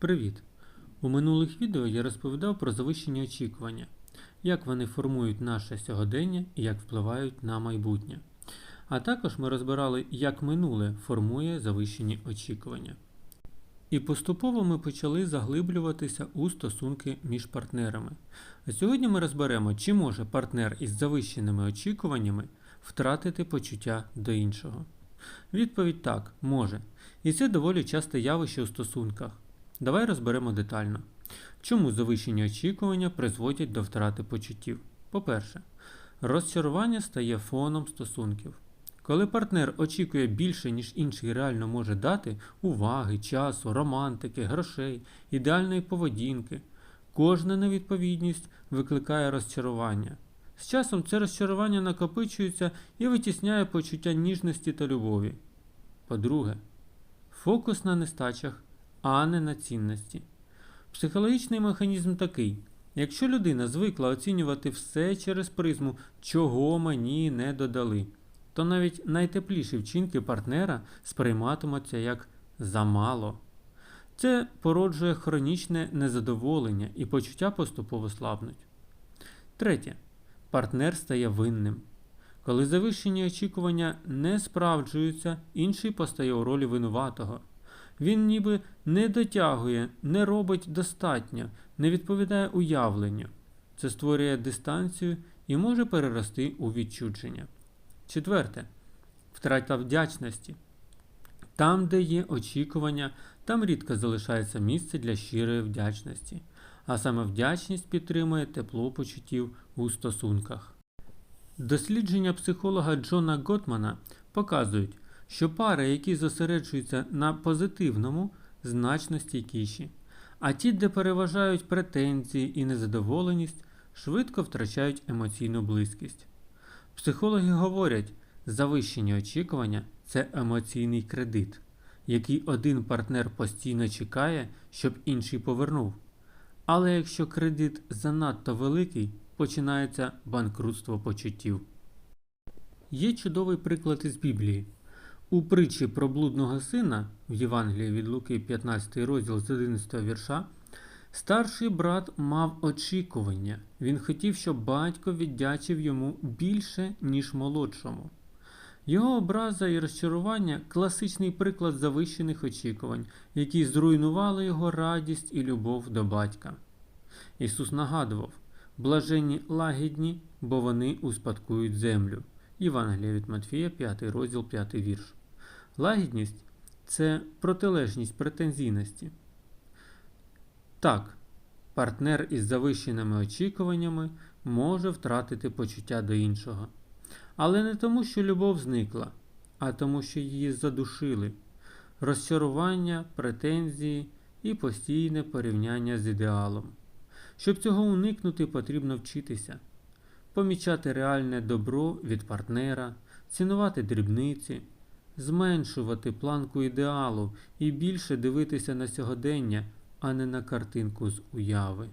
Привіт! У минулих відео я розповідав про завищені очікування, як вони формують наше сьогодення і як впливають на майбутнє. А також ми розбирали, як минуле формує завищені очікування. І поступово ми почали заглиблюватися у стосунки між партнерами. А сьогодні ми розберемо, чи може партнер із завищеними очікуваннями втратити почуття до іншого. Відповідь так, може. І це доволі часте явище у стосунках. Давай розберемо детально. Чому завищені очікування призводять до втрати почуттів? По-перше, розчарування стає фоном стосунків. Коли партнер очікує більше, ніж інший реально може дати уваги, часу, романтики, грошей, ідеальної поведінки, кожна невідповідність викликає розчарування. З часом це розчарування накопичується і витісняє почуття ніжності та любові. По-друге, фокус на нестачах, а не на цінності. Психологічний механізм такий. Якщо людина звикла оцінювати все через призму, чого мені не додали, то навіть найтепліші вчинки партнера сприйматимуться як замало. Це породжує хронічне незадоволення і почуття поступово слабнуть. Третє. Партнер стає винним. Коли завищені очікування не справджуються, інший постає у ролі винуватого. Він ніби не дотягує, не робить достатньо, не відповідає уявленню. Це створює дистанцію і може перерости у відчудження. Четверте. Втрата вдячності. Там, де є очікування, там рідко залишається місце для щирої вдячності, а саме вдячність підтримує тепло почуттів у стосунках. Дослідження психолога Джона Готмана показують, що пари, які зосереджуються на позитивному, значно стійкіші, а ті, де переважають претензії і незадоволеність, швидко втрачають емоційну близькість. Психологи говорять, завищені очікування це емоційний кредит, який один партнер постійно чекає, щоб інший повернув. Але якщо кредит занадто великий, починається банкрутство почуттів. Є чудовий приклад із Біблії. У притчі про блудного сина в Євангелії від Луки 15 розділ з 11 вірша старший брат мав очікування. Він хотів, щоб батько віддячив йому більше, ніж молодшому. Його образа і розчарування класичний приклад завищених очікувань, які зруйнували його радість і любов до батька. Ісус нагадував блаженні лагідні, бо вони успадкують землю. Євангелія від Матфія, 5 розділ, 5 вірш. Лагідність це протилежність претензійності. Так, партнер із завищеними очікуваннями може втратити почуття до іншого. Але не тому, що любов зникла, а тому, що її задушили розчарування, претензії і постійне порівняння з ідеалом. Щоб цього уникнути, потрібно вчитися, помічати реальне добро від партнера, цінувати дрібниці, зменшувати планку ідеалу і більше дивитися на сьогодення, а не на картинку з уяви.